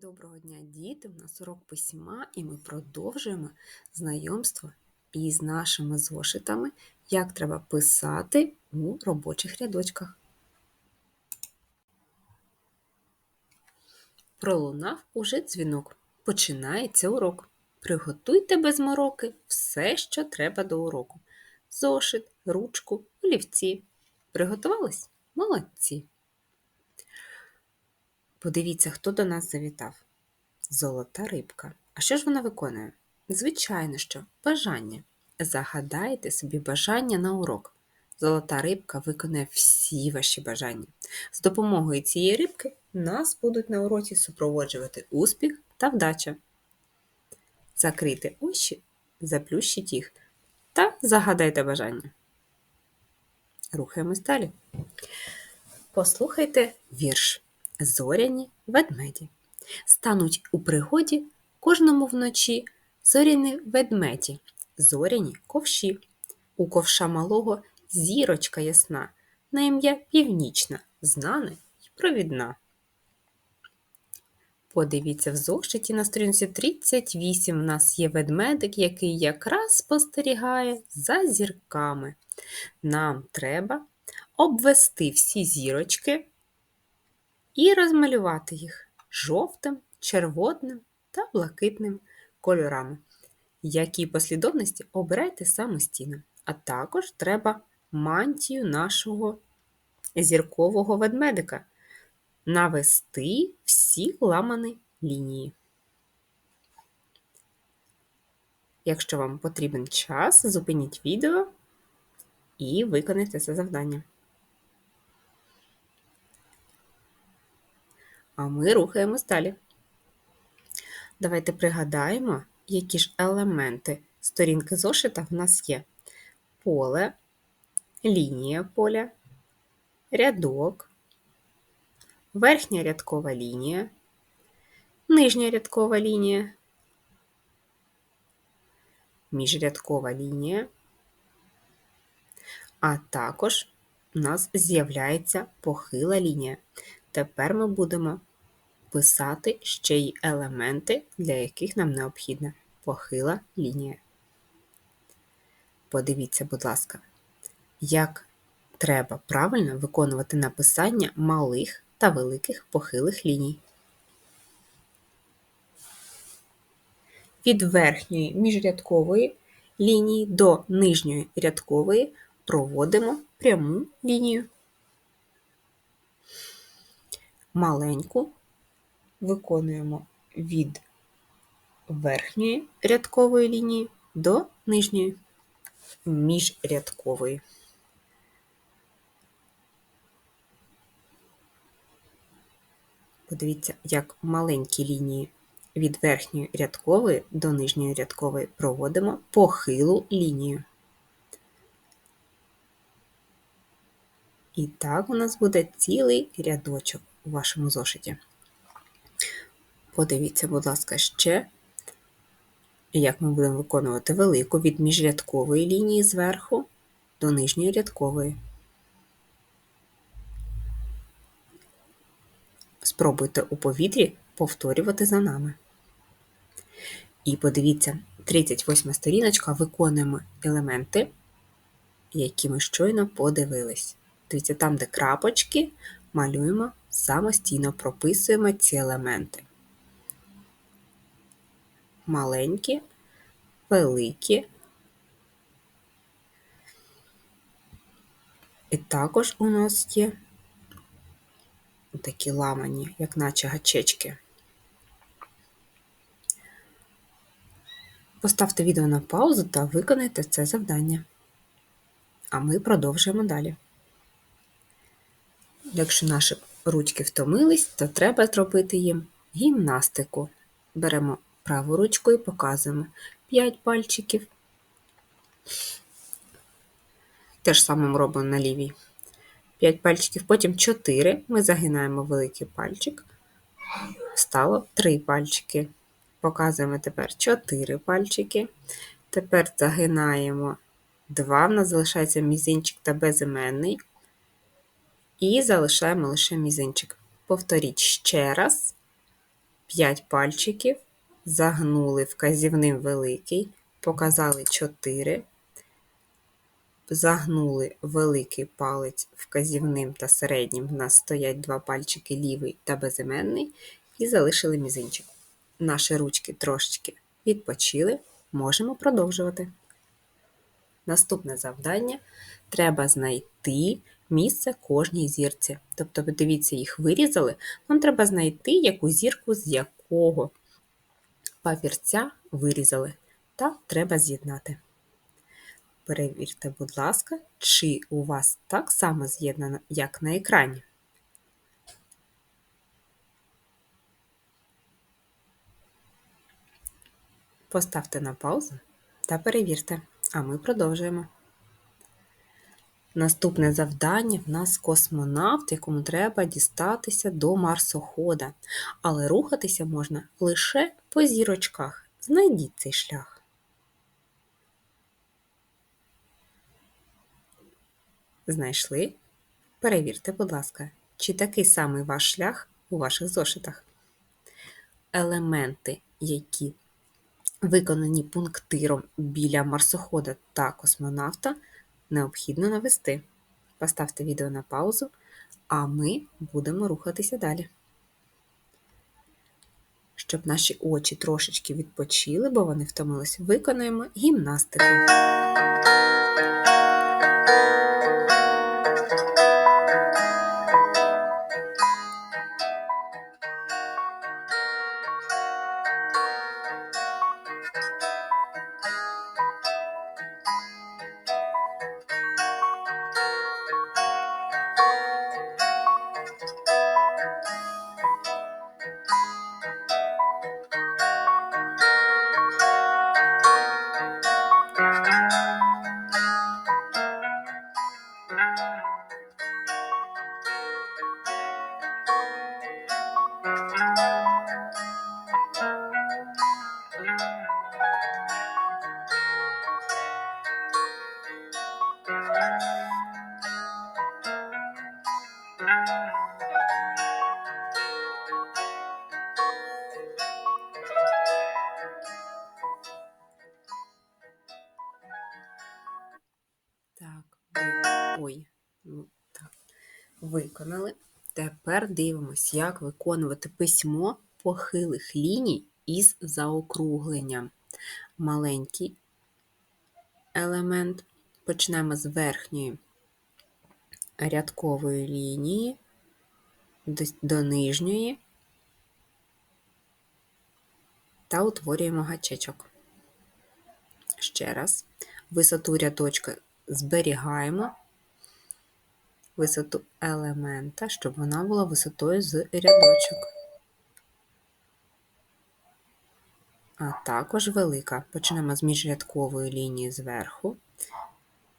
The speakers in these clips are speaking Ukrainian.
Доброго дня, діти! У нас урок письма, і ми продовжуємо знайомство із нашими зошитами, як треба писати у робочих рядочках. Пролунав уже дзвінок. Починається урок. Приготуйте без мороки все, що треба до уроку. Зошит, ручку, олівці. Приготувались? Молодці! Подивіться, хто до нас завітав. Золота рибка. А що ж вона виконує? Звичайно, що бажання. Загадайте собі бажання на урок. Золота рибка виконує всі ваші бажання. З допомогою цієї рибки нас будуть на уроці супроводжувати успіх та вдача. Закрийте очі, заплющіть їх та загадайте бажання. Рухаємось далі. Послухайте вірш. Зоряні ведмеді. Стануть у пригоді кожному вночі зоряні ведмеді, зоряні ковші. У ковша малого зірочка ясна, на ім'я північна, знана й провідна. Подивіться в зошиті на сторінці 38 в нас є ведмедик, який якраз спостерігає за зірками. Нам треба обвести всі зірочки і розмалювати їх жовтим, червоним та блакитним кольорами. Які послідовності обирайте самостійно. А також треба мантію нашого зіркового ведмедика навести всі ламані лінії. Якщо вам потрібен час, зупиніть відео і виконайте це завдання. А ми рухаємось далі. Давайте пригадаємо, які ж елементи сторінки зошита в нас є: поле, лінія поля, рядок, верхня рядкова лінія, нижня рядкова лінія, міжрядкова лінія, а також у нас з'являється похила лінія. Тепер ми будемо писати ще й елементи, для яких нам необхідна похила лінія. Подивіться, будь ласка, як треба правильно виконувати написання малих та великих похилих ліній. Від верхньої міжрядкової лінії до нижньої рядкової проводимо пряму лінію. Маленьку виконуємо від верхньої рядкової лінії до нижньої міжрядкової. Подивіться, як маленькі лінії від верхньої рядкової до нижньої рядкової проводимо похилу лінію. І так у нас буде цілий рядочок у вашому зошиті. Подивіться, будь ласка, ще, як ми будемо виконувати велику від міжрядкової лінії зверху до нижньої рядкової. Спробуйте у повітрі повторювати за нами. І подивіться, 38 сторіночка виконуємо елементи, які ми щойно подивились. Дивіться, там, де крапочки, малюємо самостійно прописуємо ці елементи маленькі, великі. І також у нас є такі ламані, як наче гачечки. Поставте відео на паузу та виконайте це завдання. А ми продовжуємо далі. Якщо наші ручки втомились, то треба зробити їм гімнастику. Беремо праву ручку і показуємо 5 пальчиків. Те ж саме робимо на лівій. 5 пальчиків, потім 4. Ми загинаємо великий пальчик. Стало 3 пальчики. Показуємо тепер 4 пальчики. Тепер загинаємо 2, в нас залишається мізинчик та безіменний. І залишаємо лише мізинчик. Повторіть ще раз. 5 пальчиків, загнули вказівним великий, показали 4, загнули великий палець вказівним та середнім. У нас стоять два пальчики лівий та безіменний, і залишили мізинчик. Наші ручки трошечки відпочили, можемо продовжувати. Наступне завдання треба знайти місце кожній зірці. Тобто, дивіться, їх вирізали, вам треба знайти яку зірку з якого папірця вирізали, та треба з'єднати. Перевірте, будь ласка, чи у вас так само з'єднано, як на екрані. Поставте на паузу та перевірте, а ми продовжуємо. Наступне завдання в нас космонавт, якому треба дістатися до марсохода, але рухатися можна лише по зірочках. Знайдіть цей шлях. Знайшли? Перевірте, будь ласка, чи такий самий ваш шлях у ваших зошитах. Елементи, які виконані пунктиром біля марсохода та космонавта, необхідно навести. Поставте відео на паузу, а ми будемо рухатися далі. Щоб наші очі трошечки відпочили, бо вони втомились, виконуємо гімнастику. Ой, ну, так. Виконали. Тепер дивимось, як виконувати письмо похилих ліній із заокругленням. Маленький елемент. Почнемо з верхньої рядкової лінії до, до нижньої та утворюємо гачечок. Ще раз. Висоту рядочка зберігаємо висоту елемента, щоб вона була висотою з рядочок. А також велика. Почнемо з міжрядкової лінії зверху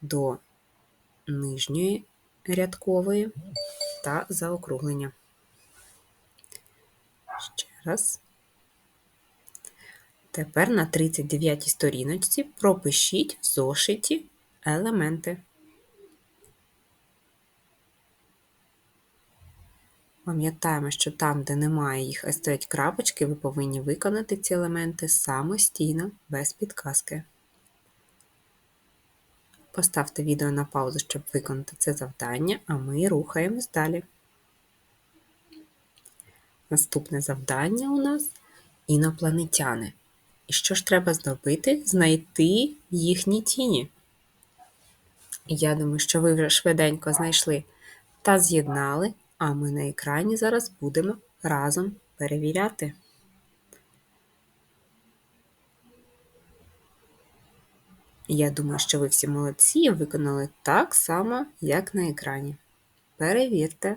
до нижньої рядкової та заокруглення. Ще раз. Тепер на 39 сторіночці пропишіть в зошиті елементи. Пам'ятаємо, що там, де немає їх, а стоять крапочки, ви повинні виконати ці елементи самостійно, без підказки. Поставте відео на паузу, щоб виконати це завдання, а ми рухаємось далі. Наступне завдання у нас інопланетяни. І що ж треба зробити? Знайти їхні тіні. Я думаю, що ви вже швиденько знайшли та з'єднали, а ми на екрані зараз будемо разом перевіряти. Я думаю, що ви всі молодці і виконали так само, як на екрані. Перевірте.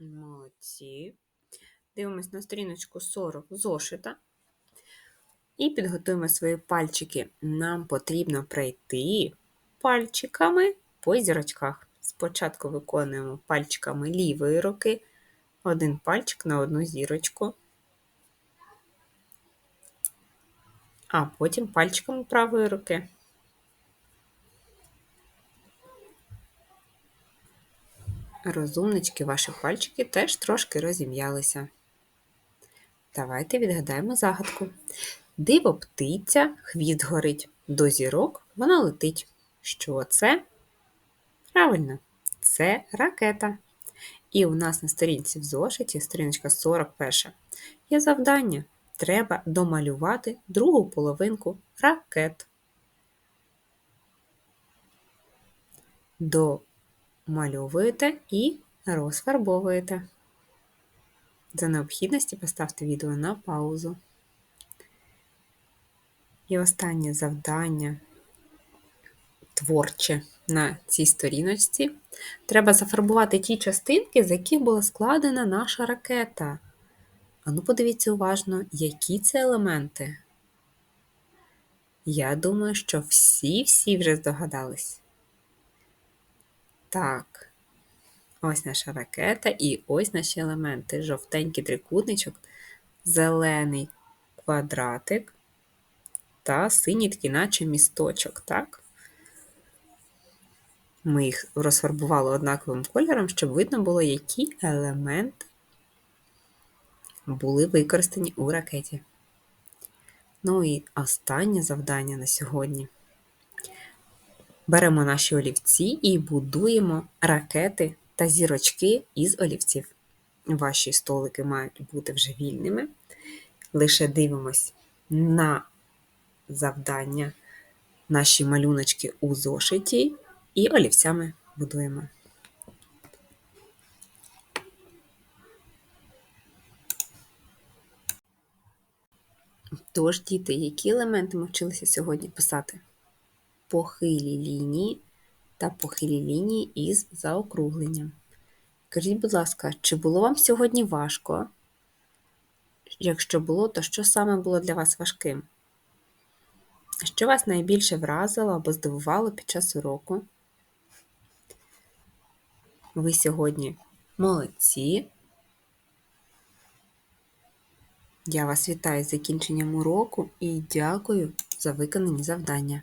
Молодці. Дивимось на сторіночку 40 зошита. І підготуємо свої пальчики. Нам потрібно пройти пальчиками по зірочках. Спочатку виконуємо пальчиками лівої руки, один пальчик на одну зірочку, а потім пальчиками правої руки. Розумнички, ваші пальчики теж трошки розім'ялися. Давайте відгадаємо загадку. Диво птиця, хвіст горить, до зірок вона летить. Що це? Правильно, це ракета. І у нас на сторінці в зошиті, сторіночка 41, є завдання. Треба домалювати другу половинку ракет. Домальовуєте і розфарбовуєте. За необхідності поставте відео на паузу. І останнє завдання творче на цій сторіночці. Треба зафарбувати ті частинки, з яких була складена наша ракета. А ну подивіться уважно, які це елементи. Я думаю, що всі-всі вже здогадались. Так, ось наша ракета і ось наші елементи. Жовтенький трикутничок, зелений квадратик та синій такий наче місточок, так? Ми їх розфарбували однаковим кольором, щоб видно було, які елементи були використані у ракеті. Ну і останнє завдання на сьогодні. Беремо наші олівці і будуємо ракети та зірочки із олівців. Ваші столики мають бути вже вільними. Лише дивимось на завдання, наші малюночки у зошиті і олівцями будуємо. Тож, діти, які елементи ми вчилися сьогодні писати? Похилі лінії та похилі лінії із заокругленням. Скажіть, будь ласка, чи було вам сьогодні важко? Якщо було, то що саме було для вас важким? Що вас найбільше вразило або здивувало під час уроку? Ви сьогодні молодці. Я вас вітаю з закінченням уроку і дякую за виконані завдання.